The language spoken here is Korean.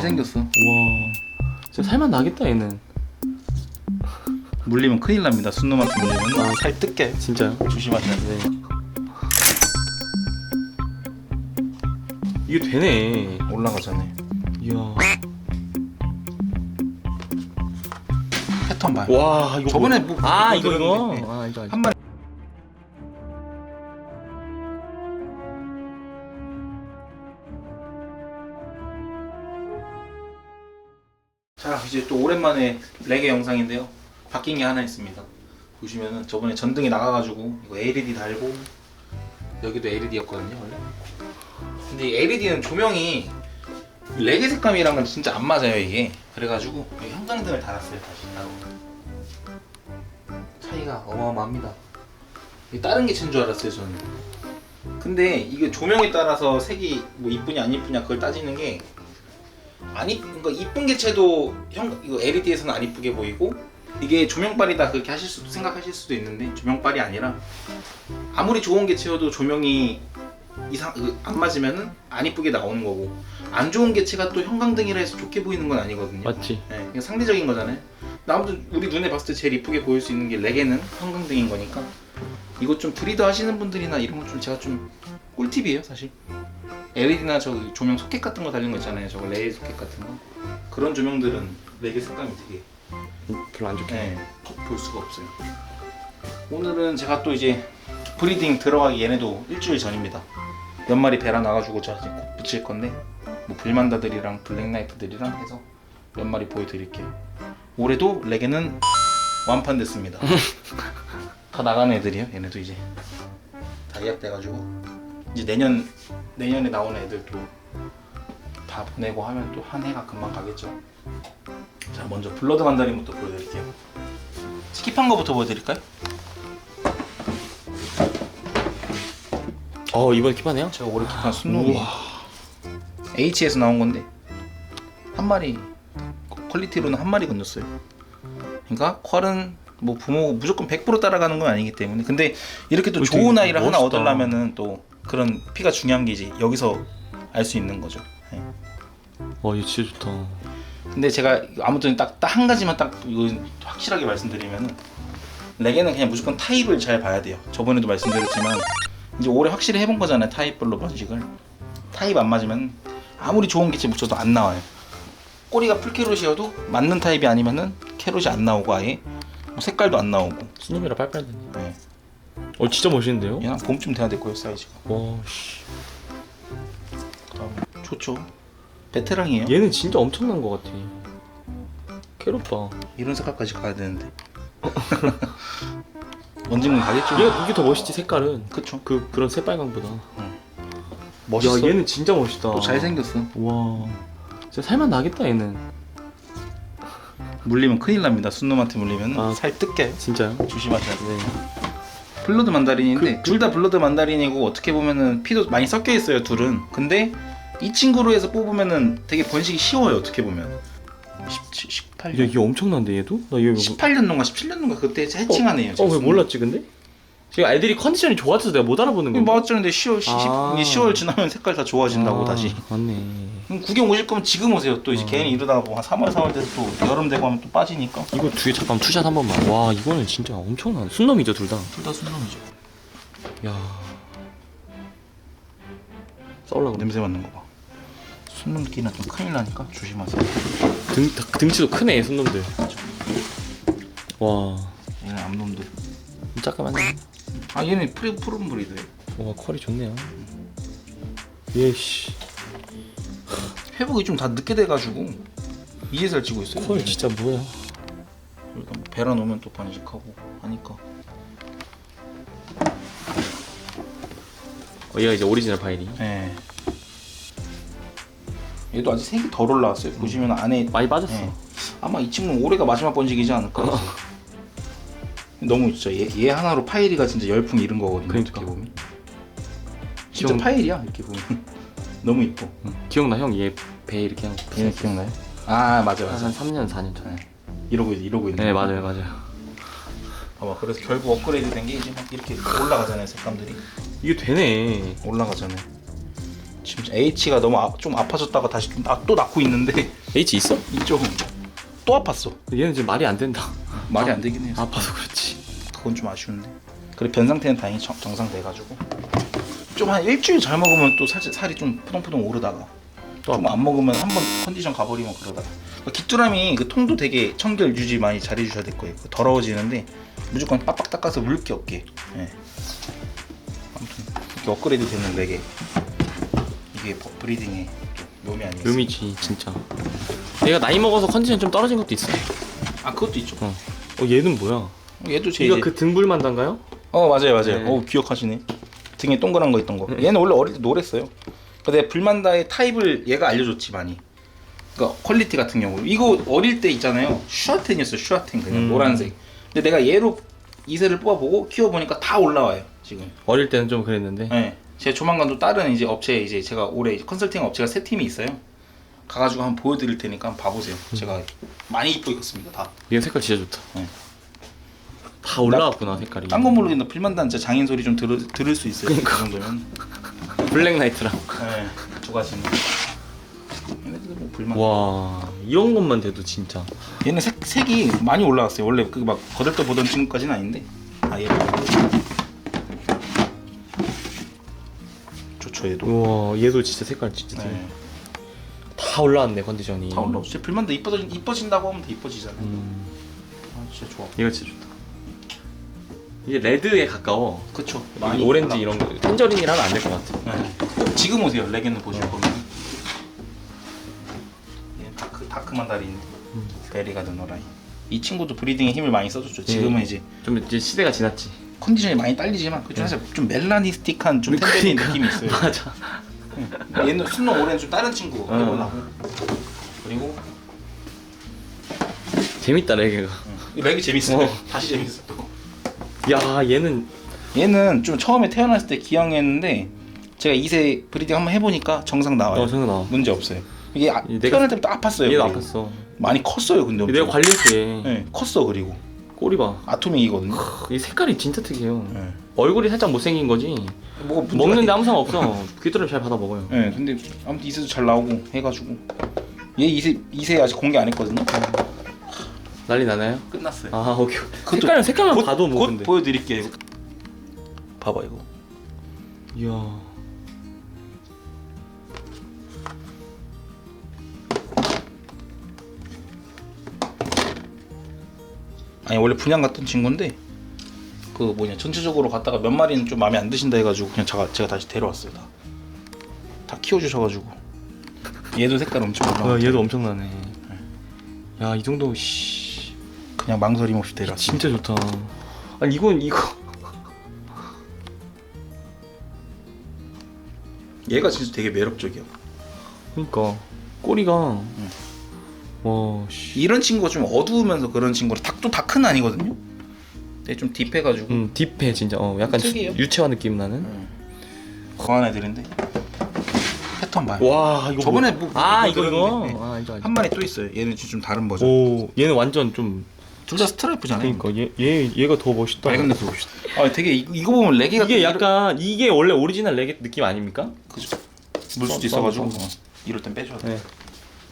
잘생겼어. 와 진짜 살만 나겠다 얘는 물리면 큰일 납니다. 순놈한테 물리면 아. 살 뜯게. 진짜요? 조심하셔야 돼. 네 이게 되네 올라가잖아요. 이야 패턴 봐요. 와 이거 저번에 뭐- 뭐- 아뭐 이거 이거. 아 알죠 알죠 한 마리. 자 이제 또 오랜만에 레게 영상인데요. 바뀐 게 하나 있습니다. 보시면은 저번에 전등이 나가가지고 이거 LED 달고 여기도 LED였거든요 원래. 근데 이 LED는 조명이 레게 색감이랑은 진짜 안 맞아요 이게. 그래가지고 형광등을 달았어요 다시 따로. 차이가 어마어마합니다. 다른 게 챈 줄 알았어요 저는. 근데 이게 조명에 따라서 색이 뭐 이쁘냐 안 이쁘냐 그걸 따지는 게 아니 그러니까 이쁜 개체도 형 이거 LED에서는 안 이쁘게 보이고 이게 조명빨이다 그렇게 하실 수 생각하실 수도 있는데 조명빨이 아니라 아무리 좋은 개체여도 조명이 이상 그 안 맞으면은 안 이쁘게 나오는 거고 안 좋은 개체가 또 형광등이라 해서 좋게 보이는 건 아니거든요. 맞지 네, 그냥 상대적인 거잖아요. 근데 아무튼 우리 눈에 봤을 때 제일 이쁘게 보일 수 있는 게 레게는 형광등인 거니까 이거 좀 브리더 하시는 분들이나 이런 거 좀 제가 좀 꿀팁이에요 사실. LED나 저 조명 소켓 같은 거 달린 거 있잖아요. 저거 레일 소켓 같은 거 그런 조명들은 레게 색감이 되게 별로 안 좋게 네, 볼 수가 없어요. 오늘은 제가 또 이제 브리딩 들어가기 얘네도 일주일 전입니다. 몇 마리 배라 나가지고 제가 이제 곧 붙일 건데 뭐 불만다들이랑 블랙나이프들이랑 해서 몇 마리 보여드릴게요. 올해도 레게는 완판 됐습니다. 다 나가는 애들이요. 얘네도 이제 다 예약돼가지고 이제 내년 내년에 나오는 애들도 다 보내고 하면 또 한 해가 금방 가겠죠. 자 먼저 블러드 만다린부터 보여드릴게요. 스킵한 거부터 보여드릴까요? 어 이번에 킵하네요? 제가 올해 킵한 순놈이 H에서 나온 건데 한 마리 퀄리티로는 한 마리 건졌어요. 그러니까 퀄은 뭐 부모 무조건 100% 따라가는 건 아니기 때문에 근데 이렇게 또 어, 좋은 아이를 하나 멋있다. 얻으려면은 또 그런 피가 중요한 게 이제 여기서 알 수 있는 거죠. 네. 와 이거 진짜 좋다 근데 제가 아무튼 딱 한 가지만 딱 이거 확실하게 말씀드리면은 레게는 그냥 무조건 타입을 잘 봐야 돼요. 저번에도 말씀드렸지만 이제 올해 확실히 해본 거잖아요. 타입별로 번식을 타입 안 맞으면 아무리 좋은 기체 묻혀도 안 나와요. 꼬리가 풀캐롯이어도 맞는 타입이 아니면은 캐롯이 안 나오고 아예 뭐 색깔도 안 나오고. 수놈이라 빨빨 되네 네. 어 진짜 멋있는데요? 얘는 봄쯤 돼야 될 거예요 사이즈가. 와 씨 그다음 좋죠. 베테랑이에요. 얘는 진짜 엄청난 것 같아 캐롯 봐 이런 색깔까지 가야 되는데. 언젠간 가겠죠. 얘가 이게 더 멋있지 색깔은 그쵸. 그 그런 새빨강보다 멋있어. 야 얘는 진짜 멋있다 또 잘생겼어. 와 진짜 살만 나겠다 얘는 물리면 큰일 납니다. 순놈한테 물리면 아. 살 뜯게 진짜요? 조심하셔야 돼요. 네 블러드 만다린인데 그- 둘 다 블러드 만다린이고 어떻게 보면은 피도 많이 섞여 있어요 둘은. 근데 이 친구로 해서 뽑으면은 되게 번식이 쉬워요 어떻게 보면. 17, 야 18년. 이게 엄청난데 얘도? 나 얘 18년도인가 17년도인가 그때 해칭한 애예요. 어왜 몰랐지 근데? 지금 애들이 컨디션이 좋아져서 내가 못 알아보는 거야 맞았는데 10월 10, 아. 10월 지나면 색깔 다 좋아진다고 아, 다시. 맞네 그럼 구경 오실 거면 지금 오세요. 또 이제 어. 걔는 이러다가 뭐한 3월 4월 돼서 또 여름 되고 하면 또 빠지니까. 이거 뒤에 잠깐 투샷 한 번만 와 이거는 진짜 엄청난 순놈이죠 둘 다 둘 다 순놈이죠. 야 싸울라고 냄새 맡는 거 봐. 순놈끼리는 좀 큰일 나니까 조심하세요. 등, 다- 등치도 크네 순놈들 와 얘는 암놈들. 잠깐만요 아 얘는 프리 푸른 브리드예요. 와 퀄이 좋네요 예씨 회복이 좀 다 늦게 돼가지고 이제 살 찌고 있어요. 퀄 진짜 뭐야 일단 뭐 배라 놓으면 또 번식하고 하니까. 어, 얘가 이제 오리지널 바이리 예. 얘도 아직 색이 덜 올라왔어요. 보시면 안에 많이 빠졌어 예. 아마 이 친구는 올해가 마지막 번식이지 않을까. 너무 진짜 얘, 얘 하나로 파이리가 진짜 열풍 잃은 거거든요. 그러니까. 어떻게 보면. 진짜 형- 파이리야 이렇게 보면. 너무 이뻐. 응. 기억나 형 얘 배 이렇게 한 얘 기억나요? 아 맞아 맞아. 한 3년 4년 전에 이러고 있- 이러고 있는. 네 거. 맞아요 맞아요 봐봐 그래서 결국 업그레이드 된 게 이제 막 이렇게 올라가잖아요 색감들이 이게 되네 올라가잖아요 지금 H가 너무 아, 좀 아파졌다가 다시 나, 또 낳고 있는데 H 있어? 이쪽은 또 아팠어. 얘는 지금 말이 안 된다. 말이 안 되긴 해요. 아파서 그렇지. 그건 좀 아쉬운데. 그래 변 상태는 다행히 정, 정상돼가지고 좀 한 일주일 잘 먹으면 또 살, 살이 좀 푸동푸동 오르다가 또좀안 먹으면 한 번 컨디션 가버리면 그러다가 그러니까 귀뚜라미 그 통도 되게 청결 유지 많이 잘해주셔야 될 거예요. 더러워지는데 무조건 빡빡 닦아서 물기 없게. 예. 아무튼 이렇게 업그레이드 되는 레게 이게 버- 브리딩의 묘미 아니겠어요? 묘미지 진짜. 얘가 나이 먹어서 컨디션 좀 떨어진 것도 있어. 아 그것도 있죠. 어. 어 얘는 뭐야? 얘도 제 이거 그 등불만단가요? 어 맞아요 맞아요. 네. 어 기억하시네. 등에 동그란 거 있던 거. 얘는 원래 어릴 때 노랬어요. 근데 불만다의 타입을 얘가 알려줬지 많이. 그러니까 퀄리티 같은 경우 이거 어릴 때 있잖아요. 슈아텐이었어 슈아텐 그냥 음. 노란색. 근데 내가 얘로 이세를 뽑아보고 키워보니까 다 올라와요 지금. 어릴 때는 좀 그랬는데. 네. 제가 조만간 또 다른 이제 업체 이제 제가 올해 이제 컨설팅 업체가 세 팀이 있어요. 가가지고 한번 보여드릴 테니까 한번 봐보세요. 제가 많이 이쁘게 컸습니다 다. 얘 색깔 진짜 좋다. 네. 다 올라왔구나 색깔이. 딴 건 모르겠는데 불만단 진짜 장인 소리 좀 들을, 들을 수 있어요. 그 정도면. 블랙 나이트랑. 네, 두 가지는. 뭐 불만. 와 이런 것만 돼도 진짜. 얘는 색 색이 많이 올라왔어요. 원래 그 막 거들떠 보던 친구까지는 아닌데. 아 얘. 좋죠 얘도. 우와 얘도 진짜 색깔 진짜 네. 다 올라왔네 컨디션이. 다 올라왔어. 진짜 불만도 이뻐진 이뻐진다고 하면 더 이뻐지잖아요. 음, 아 진짜 좋아. 이거 진짜 좋다. 이게 레드에 가까워. 그쵸. 많이 오렌지 이런 거 텐저린이라면 안 될 것 같아. 네. 지금 오세요. 레게는 보실 거면. 얘는 다크 다크 만다린 베리가 드노라이. 이 친구도 브리딩에 힘을 많이 써줬죠. 지금은 이제 좀 이제 시대가 지났지. 컨디션이 많이 딸리지만 그좀 사실 좀 멜라니스틱한 좀 텐데린 느낌이 있어요. 맞아. 얘는 순놈 올해는 좀 다른 친구 어. 해보려고. 그리고 재밌다 레게가. 이 렉이 재밌어요. 어. 다시 재밌어. 또. 야 얘는 얘는 좀 처음에 태어났을 때 기형했는데 제가 2세 브리딩 한번 해보니까 정상 나와요. 어 생각 나. 문제 없어요. 이게 아, 이 내가- 태어날 때부터 아팠어요. 얘도 그리고. 아팠어. 많이 컸어요. 근데 엄청. 내가 관리했어 얘. 네, 컸어 그리고 꼬리 봐. 아토믹이거든요. 이 색깔이 진짜 특이해요. 네. 얼굴이 살짝 못생긴 거지. 뭐가 문제가 먹는데 있- 아무 상관 없어. 귀뚜라미 잘 받아 먹어요. 네, 근데 아무튼 이세도 잘 나오고 해가지고 얘 이세 이세 아직 공개 안 했거든요. 난리 나나요? 끝났어요. 아 오케이. 그것도 색깔 색깔만 곧, 봐도 뭐 곧 근데. 보여드릴게요. 이거. 봐봐 이거. 이야. 아니 원래 분양 갔던 친구인데 그 뭐냐 전체적으로 갔다가 몇 마리는 좀 마음에 안 드신다 해가지고 그냥 제가 제가 다시 데려왔어요 다. 다 키워주셔가지고 얘도 색깔 엄청 올라. 아, 얘도 엄청나네. 야 이 정도 씨 그냥 망설임 없이 데려왔어요. 진짜 좋다. 아니 이건 이거 얘가 진짜 되게 매력적이야. 그러니까 꼬리가 와 씨. 이런 친구가 좀 어두우면서 그런 친구라 닭도 다크는 아니거든요. 되게 좀 딥해가지고 음 딥해 진짜 어 약간 주- 특이해요. 유채화 느낌 나는. 거한 애들인데 패턴 봐요. 와 이거 저번에 뭐- 뭐- 아뭐 이거 이거 들었는데, 네. 아 알죠. 한 마리 또 있어요. 얘는 좀 다른 버전. 오 얘는 완전 좀 둘 다 스트라이프잖아요. 그러니까 얘, 얘 얘가 더 멋있다. 빨간 데 봅시다. 아 되게 이거, 이거 보면 레게가 이게 약간 이게 원래 오리지널 레게 느낌 아닙니까? 그죠. 물 수도 써- 있어가지고 이럴 땐 빼줘야 돼. 네.